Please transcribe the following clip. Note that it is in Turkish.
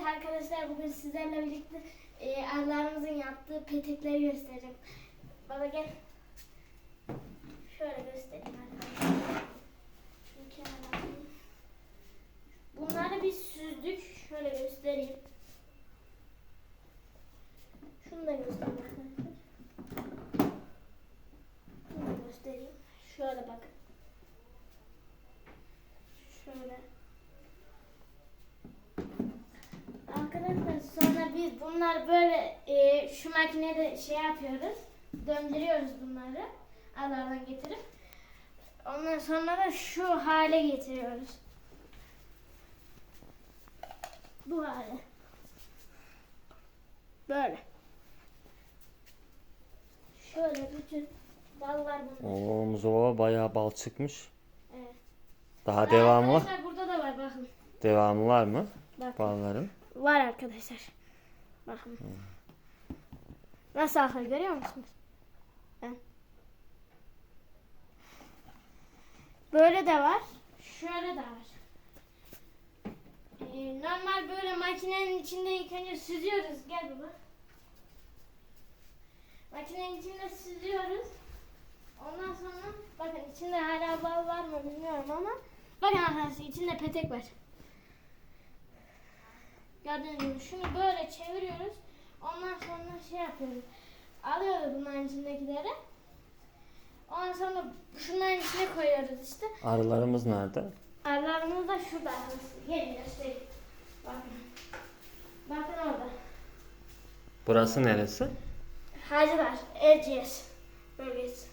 Evet arkadaşlar bugün sizlerle birlikte e, arılarımızın yaptığı petekleri göstereceğim. Baba gel. Şöyle göstereyim arkadaşlar. Bunları biz süzdük. Şöyle göstereyim. Şunu da göstereyim arkadaşlar. Şunu da göstereyim. Şöyle bakın. Şöyle. Arkadaşlar sonra biz bunlar böyle e, şu makinede şey yapıyoruz. Döndürüyoruz bunları. Alardan getirip. Ondan sonra da şu hale getiriyoruz. Bu hale. Böyle. Şöyle bütün ballar bunlar. Oo Muzova bayağı bal çıkmış. Evet. Daha devamı var. Arkadaşlar burada da var bakın. Devamı var mı Bakın. balların? Var arkadaşlar. Bakın. Nasıl akar görüyor musunuz? Böyle de var. Şöyle de var. Ee, normal böyle makinenin içinde ilk önce süzüyoruz. Gel baba. Makinenin içinde süzüyoruz. Ondan sonra bakın içinde hala bal var mı bilmiyorum ama bakın arkadaşlar içinde petek var. Gördüğünüz gibi şunu böyle çeviriyoruz. Ondan sonra şey yapıyoruz. Alıyoruz bunların içindekileri. Ondan sonra şunların içine koyuyoruz işte. Arılarımız nerede? Arılarımız da şurada. Gelin göstereyim. Bakın. Bakın orada. Burası neresi? Hacılar. Erciyes bölgesi.